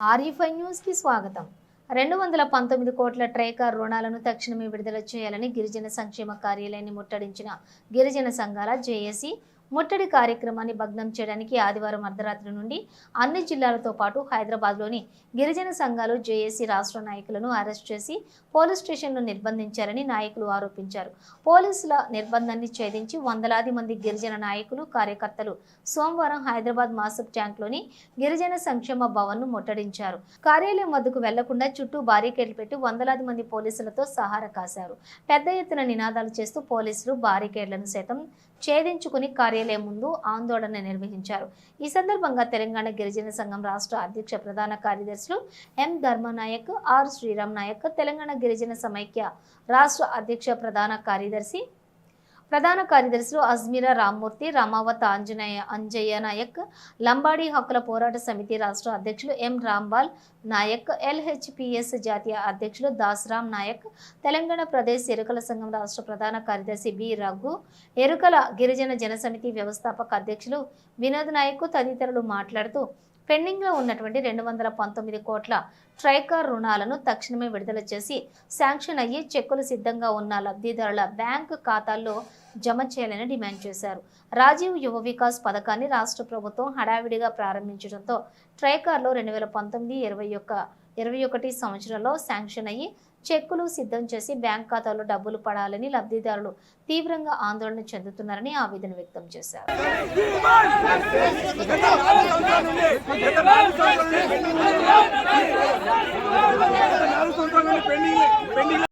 ఆర్ఈఫై న్యూస్కి స్వాగతం. రెండు వందల పంతొమ్మిది కోట్ల ట్రేకార్ రుణాలను తక్షణమే విడుదల చేయాలని గిరిజన సంక్షేమ కార్యాలయాన్ని ముట్టడించిన గిరిజన సంఘాల జేఏసీ ముట్టడి కార్యక్రమాన్ని భగ్నం చేయడానికి ఆదివారం అర్ధరాత్రి నుండి అన్ని జిల్లాలతో పాటు హైదరాబాద్లోని గిరిజన సంఘాలు జేఏసీ రాష్ట్ర నాయకులను అరెస్ట్ చేసి పోలీస్ స్టేషన్లో నిర్బంధించారని నాయకులు ఆరోపించారు. పోలీసుల నిర్బంధాన్ని ఛేదించి వందలాది మంది గిరిజన నాయకులు కార్యకర్తలు సోమవారం హైదరాబాద్ మాసబ్ ట్యాంక్లోని గిరిజన సంక్షేమ భవన్ను ముట్టడించారు. కార్యాలయం వద్దకు వెళ్ళకుండా చుట్టూ బారికేడ్లు పెట్టి వందలాది మంది పోలీసులతో సహారా కాశారు. పెద్ద ఎత్తున నినాదాలు చేస్తూ పోలీసులు బారికేడ్లను సైతం ఛేదించుకుని కార్యాలయం ముందు ఆందోళన నిర్వహించారు. ఈ సందర్భంగా తెలంగాణ గిరిజన సంఘం రాష్ట్ర అధ్యక్ష ప్రధాన కార్యదర్శులు ఎం ధర్మనాయక్ ఆర్ శ్రీరామ్ నాయక్ తెలంగాణ గిరిజన సమైక్య రాష్ట్ర అధ్యక్ష ప్రధాన కార్యదర్శి ప్రధాన కార్యదర్శులు అజ్మీరా రామ్మూర్తి రామావత్ ఆంజనేయ అంజయ్య నాయక్ లంబాడి హక్కుల పోరాట సమితి రాష్ట్ర అధ్యక్షులు ఎం రాంబాల్ నాయక్ ఎల్హెచ్పిఎస్ జాతీయ అధ్యక్షులు దాస్రామ్ నాయక్ తెలంగాణ ప్రదేశ్ ఎరుకల సంఘం రాష్ట్ర ప్రధాన కార్యదర్శి బి రఘు ఎరుకల గిరిజన జనసమితి వ్యవస్థాపక అధ్యక్షులు వినోద్ నాయక్ తదితరులు మాట్లాడుతూ పెండింగ్లో ఉన్నటువంటి రెండు వందల పంతొమ్మిది కోట్ల ట్రైకార్ రుణాలను తక్షణమే విడుదల చేసి శాంక్షన్ అయ్యి చెక్కులు సిద్ధంగా ఉన్న లబ్ధిదారుల బ్యాంకు ఖాతాల్లో జమ చేయాలని డిమాండ్ చేశారు. రాజీవ్ యువ వికాస్ పథకాన్ని రాష్ట్ర ప్రభుత్వం హడావిడిగా ప్రారంభించడంతో ట్రైకార్లో రెండు వేల పంతొమ్మిది ఇరవై ఒక్క ఇరవై ఒకటి సంవత్సరంలో శాంక్షన్ అయ్యి చెక్కులు సిద్ధం చేసి బ్యాంక్ ఖాతాలో డబ్బులు పడాలని లబ్ధిదారులు తీవ్రంగా ఆందోళన చెందుతున్నారని ఆవేదన వ్యక్తం చేశారు. పెండింగ్